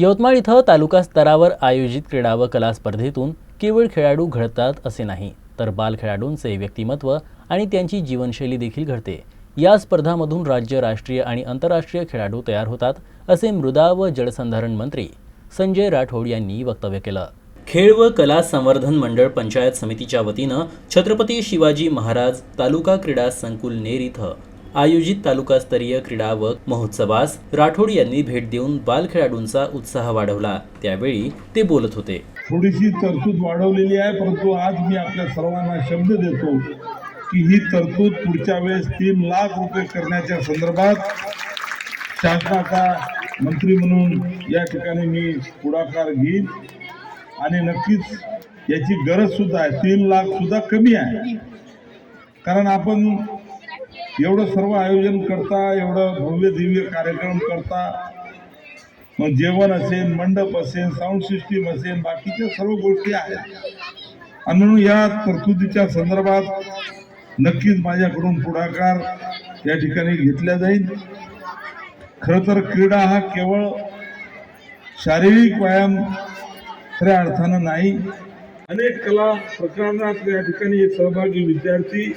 यवतमाळ इथं तालुका स्तरावर आयोजित क्रीडा व कला स्पर्धेतून केवळ खेळाडू घडतात असे नाही तर बाल खेळाडूंचे व्यक्तिमत्व आणि त्यांची जीवनशैली देखील घडते. या स्पर्धामधून राज्य राष्ट्रीय आणि आंतरराष्ट्रीय खेळाडू तयार होतात असे मृदा व जलसंधारण मंत्री संजय राठोड यांनी वक्तव्य केलं. खेळ व कला संवर्धन मंडळ पंचायत समितीच्या वतीनं छत्रपती शिवाजी महाराज तालुका क्रीडा संकुल नेर इथं आयोजित तालुकास्तरीय क्रीडा व महोत्सवास राठोड यांनी भेट देऊन बाल खेळाडूंचा उत्साह वाढवला. त्यावेळी ते बोलत होते. थोडीशी तरतूद वाढवलेली आहे परंतु आज मी आपल्या सर्वांना शब्द देतो की ही तरतूद पुढच्या वेळेस तीन लाख रुपये करण्याच्या संदर्भात शासनाचा मंत्री म्हणून या ठिकाणी मी पुढाकार घेईन. आणि नक्कीच याची गरज सुद्धा आहे तीन लाख सुद्धा कमी आहे. कारण आपण एवढं सर्व आयोजन करता एवढं भव्य दिव्य कार्यक्रम करता. मग जेवण असेल मंडप असेल साऊंड सिस्टीम असेल बाकीच्या सर्व गोष्टी आहेत. आणि म्हणून या तरतुदीच्या संदर्भात नक्कीच माझ्याकडून पुढाकार या ठिकाणी घेतला जाईल. खरं तर क्रीडा हा केवळ शारीरिक व्यायाम खऱ्या अर्थानं नाही. अनेक कला प्रकरणात या ठिकाणी सहभागी विद्यार्थी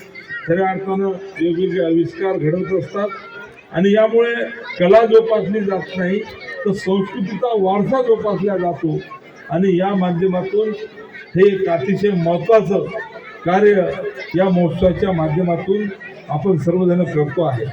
खऱ्या अर्थानं वेगवेगळे आविष्कार घडवत असतात आणि यामुळे कला जोपासली जात नाही तर संस्कृतीचा वारसा जोपासला जातो. आणि या माध्यमातून हे एक अतिशय महत्त्वाचं कार्य या महोत्सवाच्या माध्यमातून आपण सर्वजण करतो आहे.